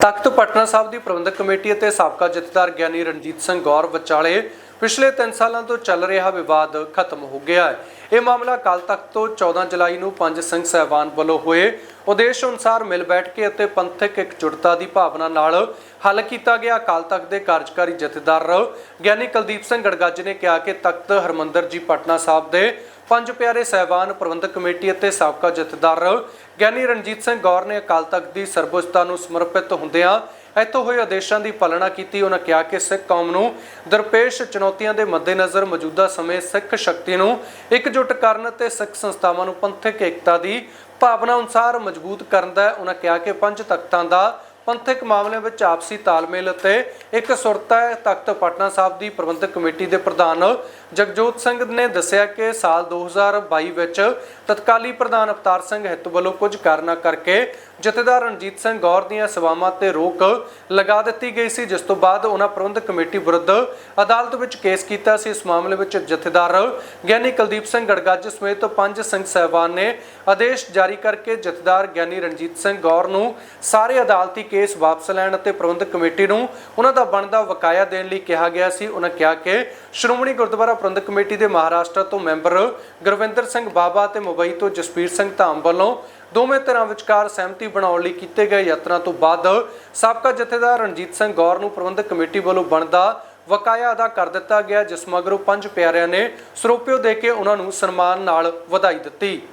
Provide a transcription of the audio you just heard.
ਤਖਤ ਪਟਨਾ ਸਾਹਿਬ ਦੀ ਪ੍ਰਬੰਧਕ committee ਅਤੇ ਸਾਬਕਾ ਜਥੇਦਾਰ ਗਿਆਨੀ ਰਣਜੀਤ ਸਿੰਘ ਗੌਰ ਵਿਚਾਲੇ ਪਿਛਲੇ 3 ਸਾਲਾਂ ਤੋਂ ਚੱਲ ਰਿਹਾ ਵਿਵਾਦ ਖਤਮ ਹੋ ਗਿਆ ਹੈ। ਇਹ ਮਾਮਲਾ ਕੱਲ ਤੱਕ ਤੋਂ 14 ਜੁਲਾਈ ਨੂੰ ਪੰਜ ਸਿੰਘ ਸਹਿਬਾਨ ਵੱਲੋਂ ਹੋਏ। ਉਦੇਸ਼ ਅਨੁਸਾਰ ਮਿਲ ਬੈਠ ਕੇ ਅਤੇ ਪੰਥਕ ਇਕਜੁੱਟਤਾ ਦੀ ਭਾਵਨਾ ਨਾਲ ਹੱਲ ਕੀਤਾ ਗਿਆ। ਅਕਾਲ ਤਖਤ ਦੇ ਕਾਰਜਕਾਰੀ ਜਥੇਦਾਰ ਗਿਆਨੀ ਕੁਲਦੀਪ ਸਿੰਘ ਗੜਗੱਜ ਨੇ ਕਿਹਾ ਕਿ ਤਖਤ ਹਰਮੰਦਰ ਜੀ ਪਟਨਾ ਸਾਹਿਬ ਦੇ ਪੰਜ ਪਿਆਰੇ ਸਹਿਬਾਨ, ਪ੍ਰਬੰਧਕ ਕਮੇਟੀ ਅਤੇ ਸਾਬਕਾ ਜਥੇਦਾਰ ਗਿਆਨੀ ਰਣਜੀਤ ਸਿੰਘ ਗੌਰ ਨੇ ਅਕਾਲ ਤਖਤ ਦੀ ਸਰਬਉੱਚਤਾ ਨੂੰ ਸਮਰਪਿਤ ਹੁੰਦਿਆਂ ਇੱਥੋਂ ਹੋਏ ਆਦੇਸ਼ਾਂ ਦੀ ਪਾਲਣਾ ਕੀਤੀ, ਉਹਨਾਂ ਕਿਹਾ ਕਿ ਸਿੱਖ ਕੌਮ ਨੂੰ ਦਰਪੇਸ਼ ਚੁਣੌਤੀਆਂ ਦੇ ਮੱਦੇਨਜ਼ਰ ਮੌਜੂਦਾ ਸਮੇਂ ਸਿੱਖ ਸ਼ਕਤੀ ਨੂੰ ਇਕਜੁੱਟ ਕਰਨ ਅਤੇ ਸਿੱਖ ਸੰਸਥਾਵਾਂ ਨੂੰ ਪੰਥਕ ਏਕਤਾ ਦੀ ਭਾਵਨਾ ਅਨੁਸਾਰ ਮਜ਼ਬੂਤ ਕਰਨ ਦਾ ਉਹਨਾਂ ਕਿਹਾ ਕਿ ਪੰਜ ਤਖਤਾਂ ਦਾ ਪੰਥਕ ਮਾਮਲੇ ਵਿੱਚ ਆਪਸੀ ਤਾਲਮੇਲ ਅਤੇ ਇੱਕ ਸੁਰਤਾ ਹੈ। ਤਖਤ ਪਟਨਾ ਸਾਹਿਬ ਦੀ ਪ੍ਰਬੰਧਕ ਕਮੇਟੀ ਦੇ ਪ੍ਰਧਾਨ ਜਗਜੋਤ ਸਿੰਘ ਨੇ ਦੱਸਿਆ ਕਿ ਸਾਲ 2022 ਵਿੱਚ ਤਤਕਾਲੀ ਪ੍ਰਧਾਨ ਅਵਤਾਰ ਸਿੰਘ ਹਿੱਤ ਵੱਲੋਂ ਕੁਝ ਕਾਰਨਾਂ ਕਰਕੇ ਜਥੇਦਾਰ ਰਣਜੀਤ ਸਿੰਘ ਗੌਰ ਦੀਆਂ ਸੇਵਾਵਾਂ ਤੇ ਰੋਕ ਲਗਾ ਦਿੱਤੀ ਗਈ ਸੀ, ਜਿਸ ਤੋਂ ਬਾਅਦ ਉਹਨਾਂ ਪ੍ਰਬੰਧਕ ਕਮੇਟੀ ਵਿਰੁੱਧ ਅਦਾਲਤ ਵਿੱਚ ਕੇਸ ਕੀਤਾ ਸੀ। ਇਸ ਮਾਮਲੇ ਵਿੱਚ ਜਥੇਦਾਰ ਗਿਆਨੀ ਕੁਲਦੀਪ ਸਿੰਘ ਗੜਗੱਜ ਸਮੇਤ ਪੰਜ ਸਿੰਘ ਸਹਿਬਾਨ ਨੇ ਆਦੇਸ਼ ਜਾਰੀ ਕਰਕੇ ਜਥੇਦਾਰ ਗਿਆਨੀ ਰਣਜੀਤ ਸਿੰਘ ਗੌਰ ਨੂੰ ਸਾਰੇ ਅਦਾਲਤੀ ਕੇਸ ਵਾਪਸ ਲੈਣ ਅਤੇ ਪ੍ਰਬੰਧਕ ਕਮੇਟੀ ਨੂੰ ਉਹਨਾਂ ਦਾ ਬਣਦਾ ਵਕਾਇਆ ਦੇਣ ਲਈ ਕਿਹਾ ਗਿਆ ਸੀ। ਉਹਨਾਂ ਕਿਹਾ ਕਿ ਸ਼੍ਰੋਮਣੀ ਗੁਰਦੁਆਰਾ ਪ੍ਰਬੰਧਕ ਕਮੇਟੀ ਦੇ ਮਹਾਰਾਸ਼ਟਰ ਤੋਂ ਮੈਂਬਰ ਗੁਰਵਿੰਦਰ ਸਿੰਘ ਬਾਬਾ ਤੇ ਮੁੰਬਈ ਤੋਂ ਜਸਪੀਰ ਸਿੰਘ ਧਾਮ ਵੱਲੋਂ ਦੋਵੇਂ ਧਿਰਾਂ ਵਿਚਕਾਰ ਸਹਿਮਤੀ ਬਣਾਉਣ ਲਈ ਕੀਤੇ ਗਏ ਯਤਨਾਂ ਤੋਂ ਬਾਅਦ ਸਾਬਕਾ ਜਥੇਦਾਰ ਰਣਜੀਤ ਸਿੰਘ ਗੌਰ ਨੂੰ ਪ੍ਰਬੰਧਕ ਕਮੇਟੀ ਵੱਲੋਂ ਬਣਦਾ ਵਕਾਇਆ ਅਦਾ ਕਰ ਦਿੱਤਾ ਗਿਆ, ਜਿਸ ਮਗਰੋਂ ਪੰਜ ਪਿਆਰਿਆਂ ਨੇ ਸਰੋਪਿਓ ਦੇ ਕੇ ਉਹਨਾਂ ਨੂੰ ਸਨਮਾਨ ਨਾਲ ਵਧਾਈ ਦਿੱਤੀ।